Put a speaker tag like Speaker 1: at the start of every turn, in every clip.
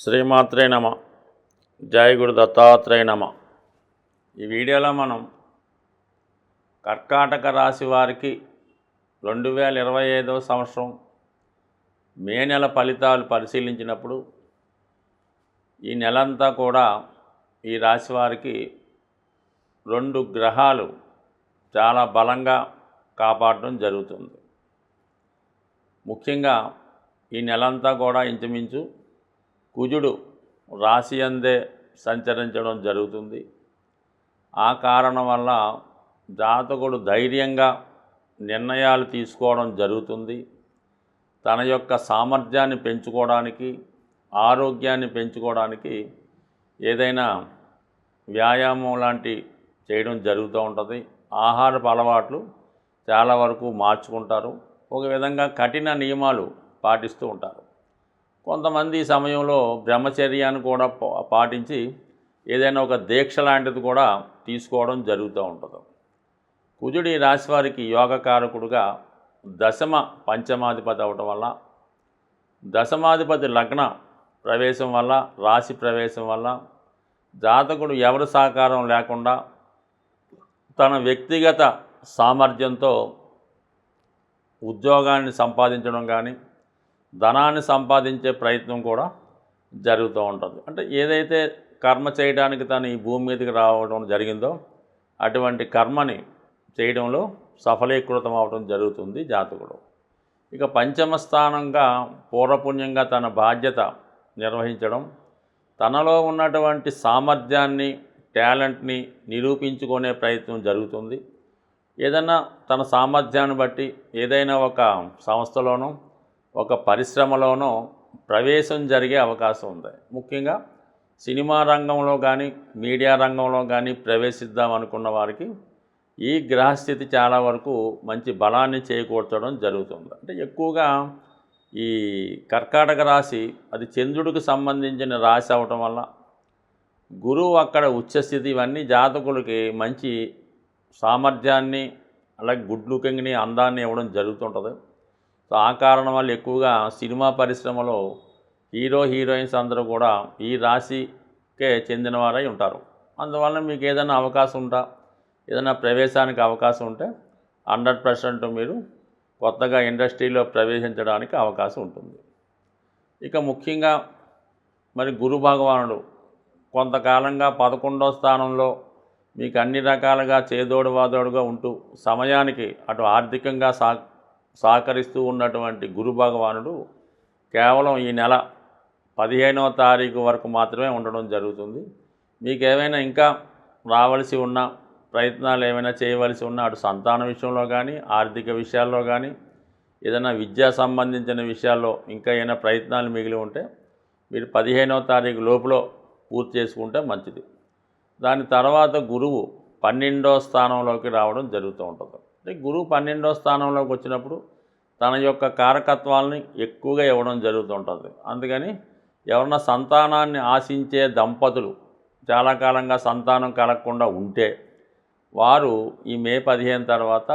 Speaker 1: శ్రీమాత్రే నమ. జయ గురు దత్తాత్రేయ నమ. ఈ వీడియోలో మనం కర్కాటక రాశి వారికి రెండు వేల ఇరవై ఐదవ సంవత్సరం మే నెల ఫలితాలు పరిశీలించినప్పుడు ఈ నెలంతా కూడా ఈ రాశి వారికి రెండు గ్రహాలు చాలా బలంగా కాపాడడం జరుగుతుంది. ముఖ్యంగా ఈ నెలంతా కూడా ఇంచుమించు కుజుడు రాశి అందే సంచరించడం జరుగుతుంది. ఆ కారణం వల్ల జాతకుడు ధైర్యంగా నిర్ణయాలు తీసుకోవడం జరుగుతుంది. తన యొక్క సామర్థ్యాన్ని పెంచుకోవడానికి ఆరోగ్యాన్ని పెంచుకోవడానికి ఏదైనా వ్యాయామం లాంటి చేయడం జరుగుతూ ఉంటుంది. ఆహారపు అలవాట్లు చాలా వరకు మార్చుకుంటారు. ఒక విధంగా కఠిన నియమాలు పాటిస్తూ ఉంటారు. కొంతమంది ఈ సమయంలో బ్రహ్మచర్యాన్ని కూడా పాటించి ఏదైనా ఒక దీక్ష లాంటిది కూడా తీసుకోవడం జరుగుతూ ఉంటుంది. కుజుడి రాశి వారికి యోగకారకుడుగా దశమ పంచమాధిపతి అవటం వల్ల దశమాధిపతి లగ్న ప్రవేశం వల్ల రాశి ప్రవేశం వల్ల జాతకుడు ఎవరి సహకారం లేకుండా తన వ్యక్తిగత సామర్థ్యంతో ఉద్యోగాన్ని సంపాదించడం కానీ ధనాన్ని సంపాదించే ప్రయత్నం కూడా జరుగుతూ ఉంటుంది. అంటే ఏదైతే కర్మ చేయడానికి తను ఈ భూమి మీదకి రావడం జరిగిందో అటువంటి కర్మని చేయడంలో సఫలీకృతం అవడం జరుగుతుంది జాతకుడు. ఇక పంచమ స్థానంగా పూర్వపుణ్యంగా తన బాధ్యత నిర్వహించడం తనలో ఉన్నటువంటి సామర్థ్యాన్ని టాలెంట్ని నిరూపించుకునే ప్రయత్నం జరుగుతుంది. ఏదైనా తన సామర్థ్యాన్ని బట్టి ఏదైనా ఒక సంస్థలోనూ ఒక పరిశ్రమలోనో ప్రవేశం జరిగే అవకాశం ఉంది. ముఖ్యంగా సినిమా రంగంలో కానీ మీడియా రంగంలో కానీ ప్రవేశిద్దాం అనుకున్న వారికి ఈ గ్రహస్థితి చాలా వరకు మంచి బలాన్ని చేకూర్చడం జరుగుతుంది. అంటే ఎక్కువగా ఈ కర్కాటక రాశి అది చంద్రుడికి సంబంధించిన రాశి అవటం వల్ల గురువు అక్కడ ఉచ్చస్థితి ఇవన్నీ జాతకులకి మంచి సామర్థ్యాన్ని అలాగే గుడ్ లుకింగ్ని అందాన్ని ఇవ్వడం జరుగుతుంటుంది. సో ఆ కారణం వల్ల ఎక్కువగా సినిమా పరిశ్రమలో హీరో హీరోయిన్స్ అందరూ కూడా ఈ రాశికే చెందినవారై ఉంటారు. అందువల్ల మీకు ఏదైనా అవకాశం ఉంటా ఏదైనా ప్రవేశానికి అవకాశం ఉంటే హండ్రెడ్ పర్సెంట్ మీరు కొత్తగా ఇండస్ట్రీలో ప్రవేశించడానికి అవకాశం ఉంటుంది. ఇక ముఖ్యంగా మరి గురు భగవానుడు కొంతకాలంగా పదకొండో స్థానంలో మీకు అన్ని రకాలుగా చేదోడు వాదోడుగా ఉంటూ సమయానికి అటు ఆర్థికంగా సా సహకరిస్తూ ఉన్నటువంటి గురు భగవానుడు కేవలం ఈ నెల పదిహేనవ తారీఖు వరకు మాత్రమే ఉండడం జరుగుతుంది. మీకు ఏమైనా ఇంకా రావలసి ఉన్న ప్రయత్నాలు ఏమైనా చేయవలసి ఉన్న అటు సంతాన విషయంలో కానీ ఆర్థిక విషయాల్లో కానీ ఏదైనా విద్యా సంబంధించిన విషయాల్లో ఇంకా ఏమైనా ప్రయత్నాలు మిగిలి ఉంటే మీరు పదిహేనవ తారీఖు లోపల పూర్తి చేసుకుంటే మంచిది. దాని తర్వాత గురువు పన్నెండో స్థానంలోకి రావడం జరుగుతూ ఉంటుంది. అంటే గురువు పన్నెండో స్థానంలోకి వచ్చినప్పుడు తన యొక్క కారకత్వాలని ఎక్కువగా ఇవ్వడం జరుగుతుంటుంది. అందుకని ఎవరన్నా సంతానాన్ని ఆశించే దంపతులు చాలా కాలంగా సంతానం కలగకుండా ఉంటే వారు ఈ మే పదిహేను తర్వాత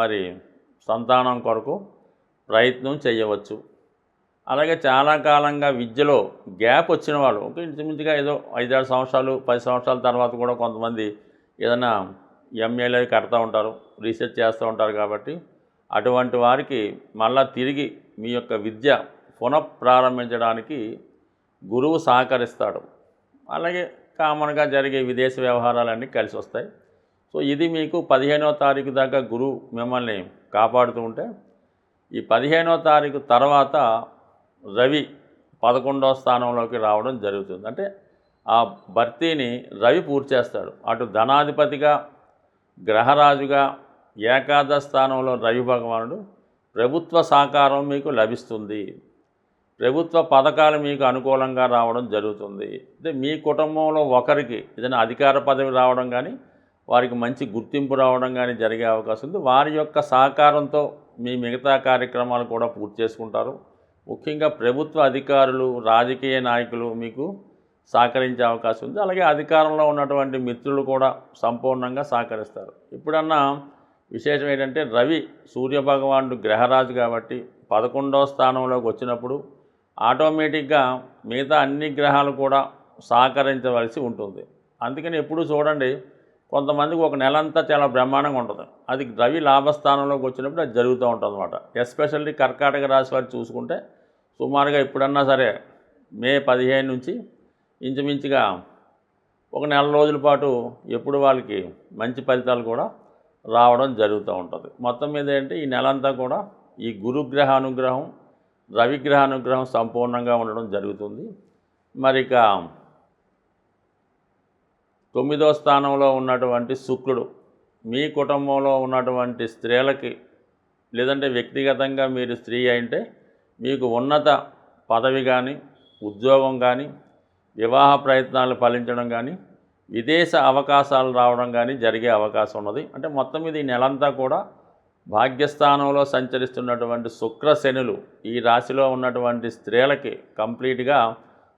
Speaker 1: మరి సంతానం కొరకు ప్రయత్నం చేయవచ్చు. అలాగే చాలా కాలంగా విద్యలో గ్యాప్ వచ్చిన వాళ్ళు ఇంచుమించుగా ఏదో ఐదారు సంవత్సరాలు పది సంవత్సరాల తర్వాత కూడా కొంతమంది ఏదైనా ఎంఏలు కడతా ఉంటారు రీసెర్చ్ చేస్తూ ఉంటారు కాబట్టి అటువంటి వారికి మళ్ళా తిరిగి మీ యొక్క విద్య పునఃప్రారంభించడానికి గురువు సహకరిస్తాడు. అలాగే కామన్గా జరిగే విదేశీ వ్యవహారాలన్నీ కలిసి వస్తాయి. సో ఇది మీకు పదిహేనవ తారీఖు దాకా గురువు మిమ్మల్ని కాపాడుతూ ఉంటే ఈ పదిహేనవ తారీఖు తర్వాత రవి పదకొండవ స్థానంలోకి రావడం జరుగుతుంది. అంటే ఆ భర్తీని రవి పూర్తి చేస్తాడు. అటు ధనాధిపతిగా గ్రహరాజుగా ఏకాదశ స్థానంలో రవి భగవానుడు ప్రభుత్వ సహకారం మీకు లభిస్తుంది. ప్రభుత్వ పథకాలు మీకు అనుకూలంగా రావడం జరుగుతుంది. అంటే మీ కుటుంబంలో ఒకరికి ఏదైనా అధికార పదవి రావడం కానీ వారికి మంచి గుర్తింపు రావడం కానీ జరిగే అవకాశం ఉంది. వారి యొక్క సహకారంతో మీ మిగతా కార్యక్రమాలు కూడా పూర్తి చేసుకుంటారు. ముఖ్యంగా ప్రభుత్వ అధికారులు రాజకీయ నాయకులు మీకు సహకరించే అవకాశం ఉంది. అలాగే అధికారంలో ఉన్నటువంటి మిత్రులు కూడా సంపూర్ణంగా సహకరిస్తారు. ఇప్పుడన్నా విశేషం ఏంటంటే రవి సూర్యభగవానుడు గ్రహరాజు కాబట్టి పదకొండవ స్థానంలోకి వచ్చినప్పుడు ఆటోమేటిక్గా మిగతా అన్ని గ్రహాలు కూడా సహకరించవలసి ఉంటుంది. అందుకని ఎప్పుడూ చూడండి కొంతమందికి ఒక నెల అంతా చాలా బ్రహ్మాండంగా ఉంటుంది. అది రవి లాభస్థానంలోకి వచ్చినప్పుడు అది జరుగుతూ ఉంటుంది అనమాట ఎస్పెషల్లీ కర్కాటక రాశి వారు చూసుకుంటే సుమారుగా ఎప్పుడన్నా సరే మే పదిహేను నుంచి ఇంచుమించుగా ఒక నెల రోజుల పాటు ఎప్పుడు వాళ్ళకి మంచి ఫలితాలు కూడా రావడం జరుగుతూ ఉంటుంది. మొత్తం మీద ఏంటి ఈ నెలంతా కూడా ఈ గురుగ్రహ అనుగ్రహం రవిగ్రహ అనుగ్రహం సంపూర్ణంగా ఉండడం జరుగుతుంది. మరి ఇక తొమ్మిదో స్థానంలో ఉన్నటువంటి శుక్రుడు మీ కుటుంబంలో ఉన్నటువంటి స్త్రీలకి లేదంటే వ్యక్తిగతంగా మీరు స్త్రీ అంటే మీకు ఉన్నత పదవి కానీ ఉద్యోగం కానీ వివాహ ప్రయత్నాలు ఫలించడం కానీ విదేశ అవకాశాలు రావడం కానీ జరిగే అవకాశం ఉన్నది. అంటే మొత్తం మీద ఈ నెలంతా కూడా భాగ్యస్థానంలో సంచరిస్తున్నటువంటి శుక్ర శనులు ఈ రాశిలో ఉన్నటువంటి స్త్రీలకి కంప్లీట్గా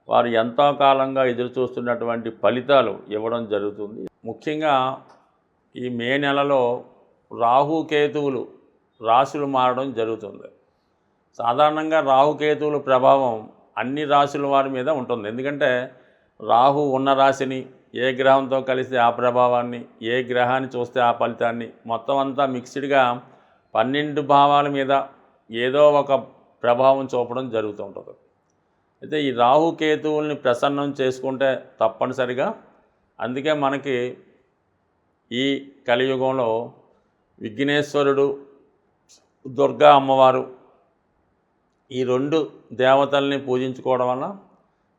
Speaker 1: వారు ఎంతో కాలంగా ఎదురు చూస్తున్నటువంటి ఫలితాలు ఇవ్వడం జరుగుతుంది. ముఖ్యంగా ఈ మే నెలలో రాహుకేతువులు రాశులు మారడం జరుగుతుంది. సాధారణంగా రాహుకేతువుల ప్రభావం అన్ని రాశుల వారి మీద ఉంటుంది. ఎందుకంటే రాహు ఉన్న రాశిని ఏ గ్రహంతో కలిస్తే ఆ ప్రభావాన్ని ఏ గ్రహాన్ని చూస్తే ఆ ఫలితాన్ని మొత్తం అంతా మిక్స్డ్గా పన్నెండు భావాల మీద ఏదో ఒక ప్రభావం చూపడం జరుగుతూ ఉంటుంది. అయితే ఈ రాహుకేతువుల్ని ప్రసన్నం చేసుకుంటే తప్పనిసరిగా అందుకే మనకి ఈ కలియుగంలో విఘ్నేశ్వరుడు దుర్గా అమ్మవారు ఈ రెండు దేవతల్ని పూజించుకోవడం వల్ల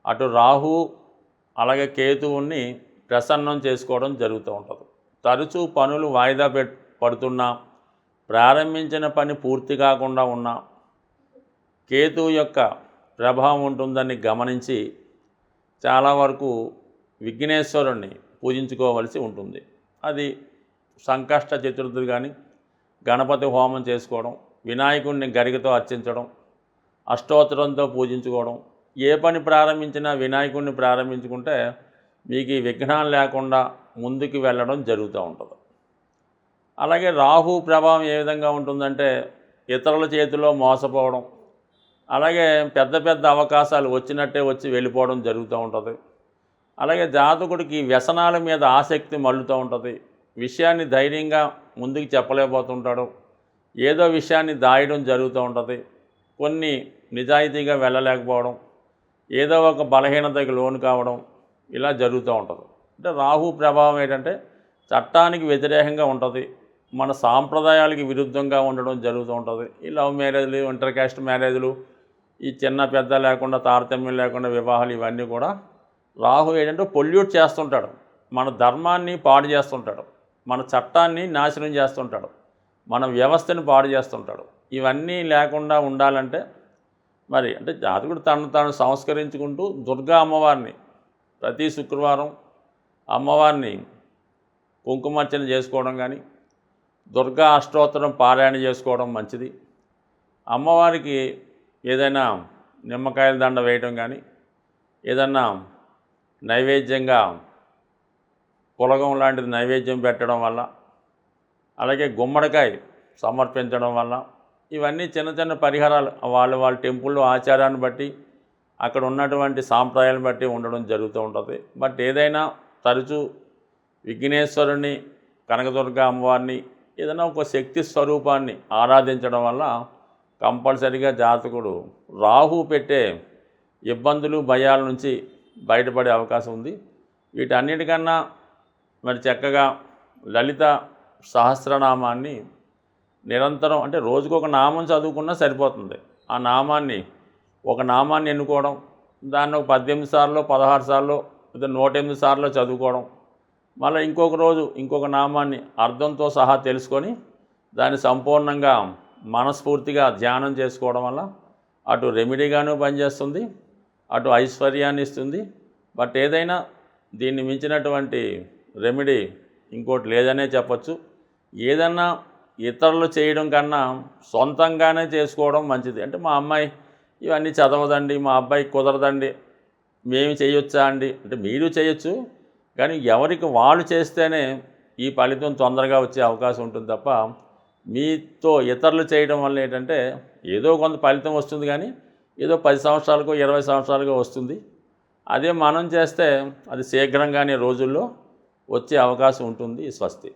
Speaker 1: అటు రాహు అలాగే కేతువుని ప్రసన్నం చేసుకోవడం జరుగుతూ ఉంటుంది. తరచూ పనులు వాయిదా పెట్ పడుతున్నా ప్రారంభించిన పని పూర్తి కాకుండా ఉన్నా కేతువు యొక్క ప్రభావం ఉంటుందని గమనించి చాలా వరకు విఘ్నేశ్వరుణ్ణి పూజించుకోవలసి ఉంటుంది. అది సంకష్ట చతుర్థి కానీ గణపతి హోమం చేసుకోవడం వినాయకుడిని గరికతో అర్చించడం అష్టోత్తరంతో పూజించుకోవడం. ఏ పని ప్రారంభించినా వినాయకుడిని ప్రారంభించుకుంటే మీకు ఈ విఘ్నాలు లేకుండా ముందుకు వెళ్ళడం జరుగుతూ ఉంటుంది. అలాగే రాహు ప్రభావం ఏ విధంగా ఉంటుందంటే ఇతరుల చేతిలో మోసపోవడం. అలాగే పెద్ద పెద్ద అవకాశాలు వచ్చినట్టే వచ్చి వెళ్ళిపోవడం జరుగుతూ ఉంటుంది. అలాగే జాతకుడికి వ్యసనాల మీద ఆసక్తి మళ్ళుతూ ఉంటుంది. విషయాన్ని ధైర్యంగా ముందుకు చెప్పలేకపోతుంటాడు. ఏదో విషయాన్ని దాయడం జరుగుతూ ఉంటుంది. కొన్ని నిజాయితీగా వెళ్ళలేకపోవడం ఏదో ఒక బలహీనతకి లోను కావడం ఇలా జరుగుతూ ఉంటుంది. అంటే రాహు ప్రభావం ఏంటంటే చట్టానికి వ్యతిరేకంగా ఉంటుంది మన సాంప్రదాయాలకి విరుద్ధంగా ఉండడం జరుగుతూ ఉంటుంది. ఈ లవ్ మ్యారేజ్లు ఇంటర్ క్యాస్ట్ మ్యారేజ్లు ఈ చిన్న పెద్ద లేకుండా తారతమ్యం లేకుండా వివాహాలు ఇవన్నీ కూడా రాహు ఏంటంటే పొల్యూట్ చేస్తుంటాడు. మన ధర్మాన్ని పాడు చేస్తుంటాడు. మన చట్టాన్ని నాశనం చేస్తుంటాడు. మన వ్యవస్థని పాడు చేస్తుంటాడు. ఇవన్నీ లేకుండా ఉండాలంటే మరి అంటే జాతకుడు తను తాను సంస్కరించుకుంటూ దుర్గా అమ్మవారిని ప్రతి శుక్రవారం అమ్మవారిని కుంకుమార్చన చేసుకోవడం కానీ దుర్గా అష్టోత్తరం పారాయణ చేసుకోవడం మంచిది. అమ్మవారికి ఏదైనా నిమ్మకాయల దండ వేయడం కానీ ఏదన్నా నైవేద్యంగా పులగం లాంటిది నైవేద్యం పెట్టడం వల్ల అలాగే గుమ్మడికాయ సమర్పించడం వల్ల ఇవన్నీ చిన్న చిన్న పరిహారాలు. వాళ్ళ వాళ్ళ టెంపుల్లో ఆచారాన్ని బట్టి అక్కడ ఉన్నటువంటి సాంప్రదాయాలను బట్టి ఉండడం జరుగుతూ ఉంటుంది. బట్ ఏదైనా తరచూ విఘ్నేశ్వరుని కనకదుర్గ అమ్మవారిని ఏదైనా ఒక శక్తి స్వరూపాన్ని ఆరాధించడం వల్ల కంపల్సరిగా జాతకుడు రాహు పెట్టే ఇబ్బందులు భయాల నుంచి బయటపడే అవకాశం ఉంది. వీటన్నిటికన్నా మరి చక్కగా లలిత సహస్రనామాన్ని నిరంతరం అంటే రోజుకు ఒక నామం చదువుకున్నా సరిపోతుంది. ఆ నామాన్ని ఒక నామాన్ని ఎన్నుకోవడం దాన్ని ఒక పద్దెనిమిది సార్లు పదహారు సార్లు లేదా నూట ఎనిమిది సార్లు చదువుకోవడం మళ్ళీ ఇంకొక రోజు ఇంకొక నామాన్ని అర్థంతో సహా తెలుసుకొని దాన్ని సంపూర్ణంగా మనస్ఫూర్తిగా ధ్యానం చేసుకోవడం వల్ల అటు రెమెడీగాను పనిచేస్తుంది అటు ఐశ్వర్యాన్ని ఇస్తుంది. బట్ ఏదైనా దీన్ని మించినటువంటి రెమెడీ ఇంకోటి లేదనే చెప్పచ్చు. ఏదన్నా ఇతరులు చేయడం కన్నా సొంతంగానే చేసుకోవడం మంచిది. అంటే మా అమ్మాయి ఇవన్నీ చదవదండి మా అబ్బాయి కుదరదండి మేము చేయొచ్చా అండి? అంటే మీరు చేయొచ్చు కానీ ఎవరికి వాళ్ళు చేస్తేనే ఈ ఫలితం తొందరగా వచ్చే అవకాశం ఉంటుంది తప్ప మీతో ఇతరులు చేయడం వల్ల ఏంటంటే ఏదో కొంత ఫలితం వస్తుంది కానీ ఏదో పది సంవత్సరాలకు ఇరవై సంవత్సరాలకు వస్తుంది. అదే మనం చేస్తే అది శీఘ్రంగానే రోజుల్లో వచ్చే అవకాశం ఉంటుంది స్వస్తి.